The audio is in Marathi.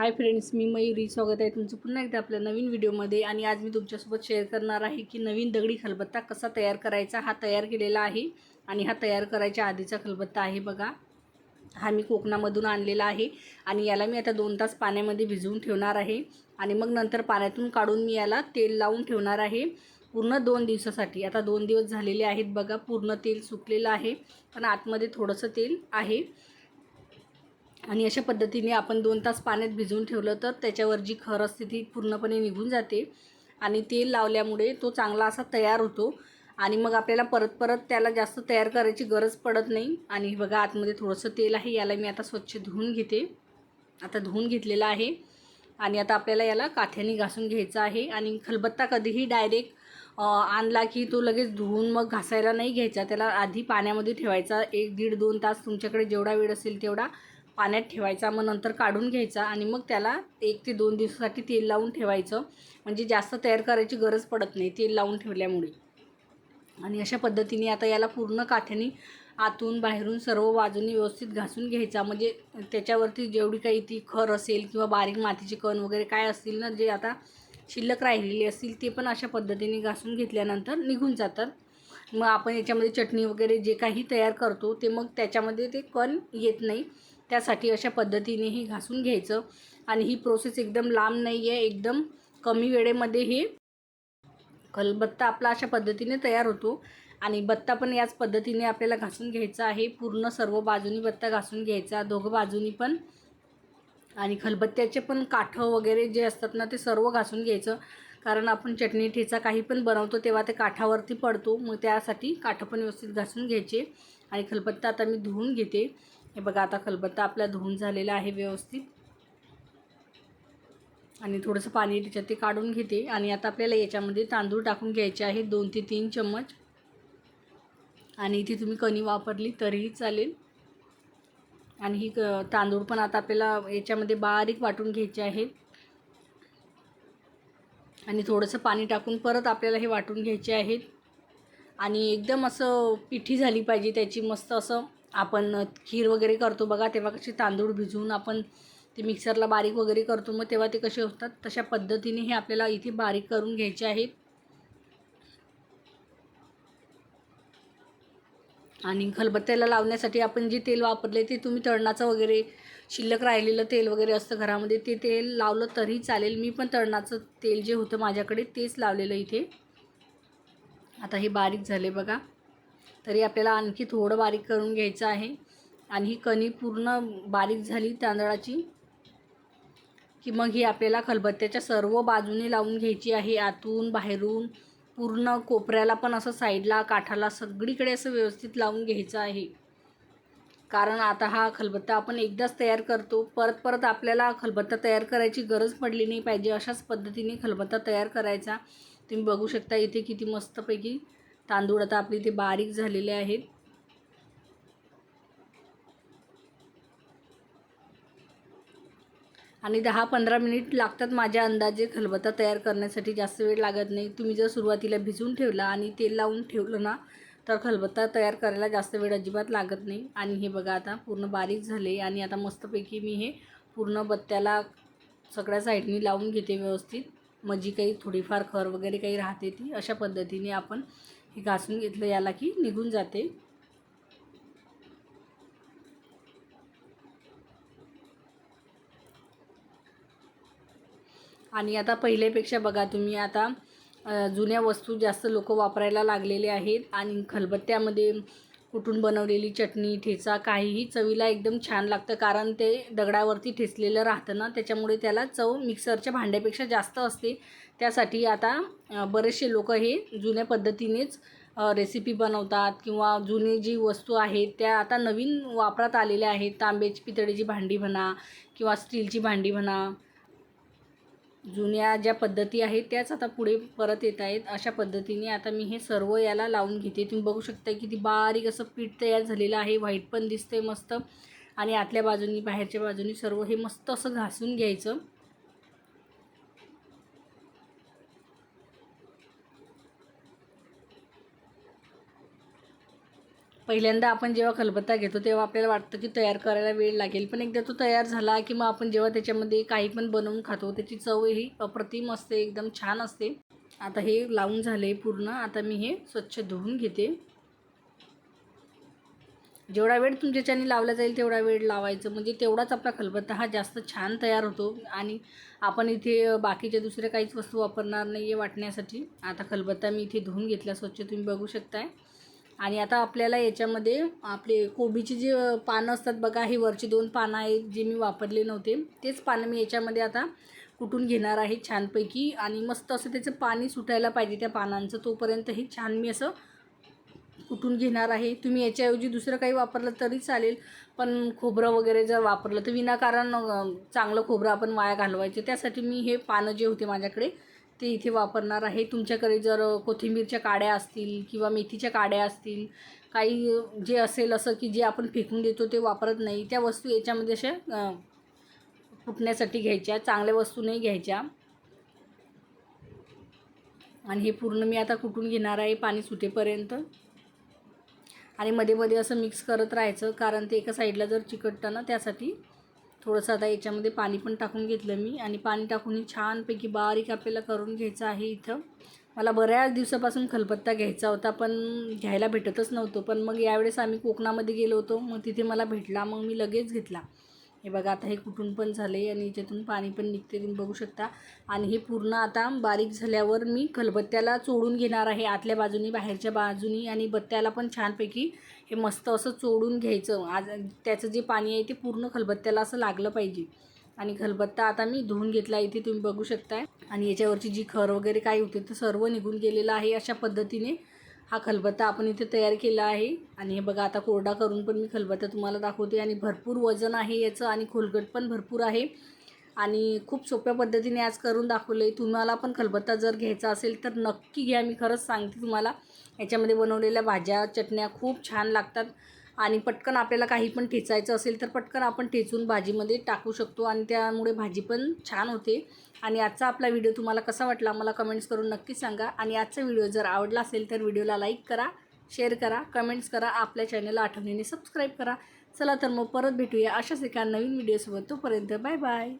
हाय फ्रेंड्स मी मयुरी. स्वागत आहे तुमचं पुन्हा एकदा आपल्या नवीन व्हिडिओमध्ये. आणि आज मी तुमच्यासोबत शेअर करणार आहे की नवीन दगडी खलबत्ता कसा तयार करायचा हा तयार केलेला आहे आणि हा तयार करायच्या आधीचा खलबत्ता आहे बघा. हा मी कोकणामधून आणलेला आहे आणि याला मी आता दोन तास पाण्यामध्ये भिजवून ठेवणार आहे. आणि मग नंतर पाण्यातून काढून मी याला तेल लावून ठेवणार आहे. पूर्ण दोन दिवसासाठी. आता दोन दिवस झालेले आहेत बघा पूर्ण तेल सुकलेलं आहे. पण आतमध्ये थोडंसं तेल आहे. आणि अशा पद्धतीने आपण दोन तास पाण्यात भिजवून ठेवलं तर त्याच्यावर जी खर असते ती पूर्णपणे निघून जाते. आणि तेल लावल्यामुळे तो चांगला असा तयार होतो. आणि मग आपल्याला परत परत त्याला जास्त तयार करायची गरज पडत नाही. आणि बघा आतमध्ये थोडंसं तेल आहे याला मी आता स्वच्छ धुवून घेते. आता धुवून घेतलेलं आहे. आणि आता आपल्याला याला काथ्याने घासून घ्यायचं आहे. आणि खलबत्ता कधीही डायरेक्ट आणला की तो लगेच धुवून मग घासायला नाही घ्यायचा. त्याला आधी पाण्यामध्ये ठेवायचा. एक दीड दोन तास तुमच्याकडे जेवढा वेळ असेल तेवढा. पाण्यात ठेवायचा मग नंतर काढून घ्यायचा आणि मग त्याला एक ते दोन दिवसासाठी तेल लावून ठेवायचं. म्हणजे जास्त तयार करायची गरज पडत नाही तेल लावून ठेवल्यामुळे. आणि अशा पद्धतीने आता याला पूर्ण काठ्याने आतून बाहेरून सर्व बाजूनी व्यवस्थित घासून घ्यायचा. म्हणजे त्याच्यावरती जेवढी काही ती खर असेल किंवा बारीक मातीचे कण वगैरे काय असतील ना जे आता शिल्लक राहिलेली असतील ते पण अशा पद्धतीने घासून घेतल्यानंतर निघून जातात. मग आपण याच्यामध्ये चटणी वगैरे जे काही तयार करतो ते मग त्याच्यामध्ये ते कण येत नाही. त्यासाठी अशा पद्धतीनेही घासून घ्यायचं. आणि ही प्रोसेस एकदम लांब नाही आहे एकदम कमी वेळेमध्ये हे खलबत्ता आपला अशा पद्धतीने तयार होतो. आणि बत्ता पण याच पद्धतीने आपल्याला घासून घ्यायचा आहे. पूर्ण सर्व बाजूनी बत्ता घासून घ्यायचा दोघं बाजूनी पण. आणि खलबत्त्याचे पण काठं वगैरे जे असतात ना ते सर्व घासून घ्यायचं. कारण आपण चटणी ठेचा काही पण बनवतो तेव्हा ते काठावरती पडतो. मग त्यासाठी काठं पण व्यवस्थित घासून घ्यायचे. आणि खलबत्ता आता मी धुवून घेते. हे बघा आता खलबत्ता आपला धुवून झालेला आहे व्यवस्थित. आणि थोडंसं पाणी त्याच्यात ते काढून घेते. आणि आता आपल्याला याच्यामध्ये तांदूळ टाकून घ्यायचे आहेत दोन ते तीन चम्मच. आणि इथे तुम्ही कणी वापरली तरीही चालेल. आणि ही क तांदूळ पण आता आपल्याला याच्यामध्ये बारीक वाटून घ्यायचे आहेत. आणि थोडंसं पाणी टाकून परत आपल्याला हे वाटून घ्यायचे आहेत. आणि एकदम असं पिठी झाली पाहिजे त्याची मस्त असं. आपण खीर वगैरे करतो बघा तेव्हा कसे तांदूळ भिजवून आपण ते मिक्सरला बारीक वगैरे करतो. मग तेव्हा ते कसे होतात? तशा पद्धतीने हे आपल्याला इथे बारीक करून घ्यायचे आहेत आणि खलबत्त्याला लावण्यासाठी आपण जे तेल वापरले ते तुम्ही तळणाचं वगैरे शिल्लक राहिलेलं तेल वगैरे असतं घरामध्ये ते तेल लावलं तरी चालेल. मी पण तळणाचं तेल जे होतं माझ्याकडे तेच लावलेलं इथे. आता हे बारीक झाले बघा. तरी आपल्याला आणखी थोडं बारीक करून घ्यायचं आहे. आणि ही कणी पूर्ण बारीक झाली तांदळाची की मग ही आपल्याला खलबत्त्याच्या सर्व बाजूने लावून घ्यायची आहे. आतून बाहेरून पूर्ण कोपऱ्याला पण असं साईडला काठाला सगळीकडे असं व्यवस्थित लावून घ्यायचं आहे. कारण आता हा खलबत्ता आपण एकदाच तयार करतो. परत परत आपल्याला खलबत्ता तयार करायची गरज पडली नाही पाहिजे. अशाच पद्धतीने खलबत्ता तयार करायचा. तुम्ही बघू शकता इथे किती मस्तपैकी तांदूळ आता आपले इथे बारीक झालेले आहेत. आणि दहा पंधरा मिनिट लागतात माझ्या अंदाजे खलबत्ता तयार करण्यासाठी जास्त वेळ लागत नाही. तुम्ही जर सुरुवातीला भिजवून ठेवला आणि तेल लावून ठेवलं ना तर खलबत्ता तयार करायला जास्त वेळ अजिबात लागत नाही. आणि हे बघा आता पूर्ण बारीक झाले आणि आता मस्तपैकी मी हे पूर्ण बत्त्याला सगळ्या साईडनी लावून घेते व्यवस्थित. मजी काही थोडीफार खर वगैरे काही राहते ती अशा पद्धतीने आपण हे घासून घेतलं याला की निघून जाते. आणि आता पहिल्यापेक्षा बघा तुम्ही आता जुन्या वस्तू जास्त लोक वापरायला लागलेले आहेत आणि खलबत्त्यामध्ये कुठून बनवलेली चटणी ठेचा काहीही चवीला एकदम छान लागतं. कारण ते दगडावरती ठेचलेलं राहतं ना त्याच्यामुळे त्याला चव मिक्सरच्या भांड्यापेक्षा जास्त असते. त्यासाठी आता बरेचसे लोक हे जुन्या पद्धतीनेच रेसिपी बनवतात किंवा जुने जी वस्तू आहेत त्या आता नवीन वापरात आलेल्या आहेत. तांब्याची पितळेची भांडी म्हणा किंवा स्टीलची भांडी म्हणा. जुन्या ज्या पद्धती आहेत त्याच आता पुढे परत येत आहेत. अशा पद्धतीने आता मी हे सर्व याला लावून घेते. तुम्ही बघू शकता किती बारीक असं पीठ तयार झालेलं आहे. व्हाईट पण दिसते मस्त. आणि आतल्या बाजूनी बाहेरच्या बाजूनी सर्व हे मस्त असं घासून घ्यायचं. पहिल्यांदा आपण जेव्हा खलबत्ता घेतो तेव्हा आपल्याला वाटतं की तयार करायला वेळ लागेल. पण एकदा तो तयार झाला की मग आपण जेव्हा त्याच्यामध्ये काही पण बनवून खातो त्याची चव ही अप्रतिम असते एकदम छान असते. आता हे लावून झाले पूर्ण. आता मी हे स्वच्छ धुवून घेते. जेवढा वेळ तुमच्याच्याने लावला जाईल तेवढा वेळ लावायचं. म्हणजे तेवढाच आपला खलबत्ता हा जास्त छान तयार होतो. आणि आपण इथे बाकीच्या दुसऱ्या काहीच वस्तू वापरणार नाही आहे वाटण्यासाठी. आता खलबत्ता मी इथे धुवून घेतला स्वच्छ तुम्ही बघू शकताय. आणि आता आपल्याला याच्यामध्ये आपले कोबीची जे पानं असतात बघा ही वरची दोन पानं आहेत जे मी वापरले नव्हते. तेच पानं मी याच्यामध्ये आता कुटून घेणार आहे छानपैकी. आणि मस्त असं त्याचं पाणी सुटायला पाहिजे त्या पानांचं. तोपर्यंत हे छान मी असं कुटून घेणार आहे. तुम्ही याच्याऐवजी दुसरं काही वापरलं तरी चालेल. पण खोबरं वगैरे जर वापरलं तर विनाकारण चांगलं खोबरं आपण वाया घालवायचे. त्यासाठी मी हे पानं जे होते माझ्याकडे ते इथे वापरणार आहे. तुमच्याकडे जर कोथिंबीरच्या काड्या असतील किंवा मेथीच्या काड्या असतील काही जे असेल असं की जे आपण फेकून देतो ते वापरत नाही त्या वस्तू याच्यामध्ये अशा फुटण्यासाठी घ्यायच्या चांगल्या वस्तू नाही घ्यायच्या. आणि हे पूर्ण मी आता कुटून घेणार आहे पाणी सुटेपर्यंत. आणि मध्ये मध्ये असं मिक्स करत राहायचं कारण ते एका साईडला जर चिकटतं ना त्यासाठी थोडंसं आता याच्यामध्ये पाणी पण टाकून घेतलं मी आणि पाणी टाकून छानपैकी बारीक आपल्याला करून घ्यायचं आहे इथं. मला बऱ्याच दिवसापासून खलबत्ता घ्यायचा होता पण घ्यायला भेटतच नव्हतं. पण मग यावेळेस आम्ही कोकणामध्ये गेलो होतो मग तिथे मला भेटला मग मी लगेच घेतला. हे बघा आता हे कुठून पण झाले आणि याच्यातून पाणी पण निघते तुम्ही बघू शकता. आणि हे पूर्ण आता बारीक झाल्यावर मी खलबत्त्याला चोडून घेणार आहे. आतल्या बाजूनी बाहेरच्या बाजूनी आणि बत्त्याला पण छानपैकी हे मस्त असं चोडून घ्यायचं. आज त्याचं जे पाणी आहे ते पूर्ण खलबत्त्याला असं लागलं पाहिजे. आणि खलबत्ता आता मी धुवून घेतला इथे तुम्ही बघू शकताय. आणि याच्यावरची जी खर वगैरे काही होते ते सर्व निघून गेलेलं आहे अशा पद्धतीने. हा खलबत्ता आपण इथे तयार केला आहे. आणि हे बघा आता कोरडा करून पण मी खलबत्ता तुम्हाला दाखवते. आणि भरपूर वजन आहे याचं आणि खोलगट पण भरपूर आहे. आणि खूप सोप्या पद्धतीने आज करून दाखवलं आहे तुम्हाला पण खलबत्ता जर घ्यायचा असेल तर नक्की घ्या. मी खरंच सांगते तुम्हाला. याच्यामध्ये बनवलेल्या भाज्या चटण्या खूप छान लागतात. आणि पटकन आपल्याला काही पण ठेचायचं असेल तर पटकन आपण ठेचून भाजीमध्ये टाकू शकतो आणि त्यामुळे भाजी पण छान होते. आणि आजचा आपला व्हिडिओ तुम्हाला कसा वाटला मला कमेंट्स करून नक्की सांगा. आणि आजचा व्हिडिओ जर आवडला असेल तर व्हिडिओला लाईक करा शेअर करा कमेंट्स करा आपल्या चॅनलला आठवणीने सबस्क्राईब करा. चला तर मग परत भेटूया अशाच एका नवीन व्हिडिओसोबत तोपर्यंत बाय बाय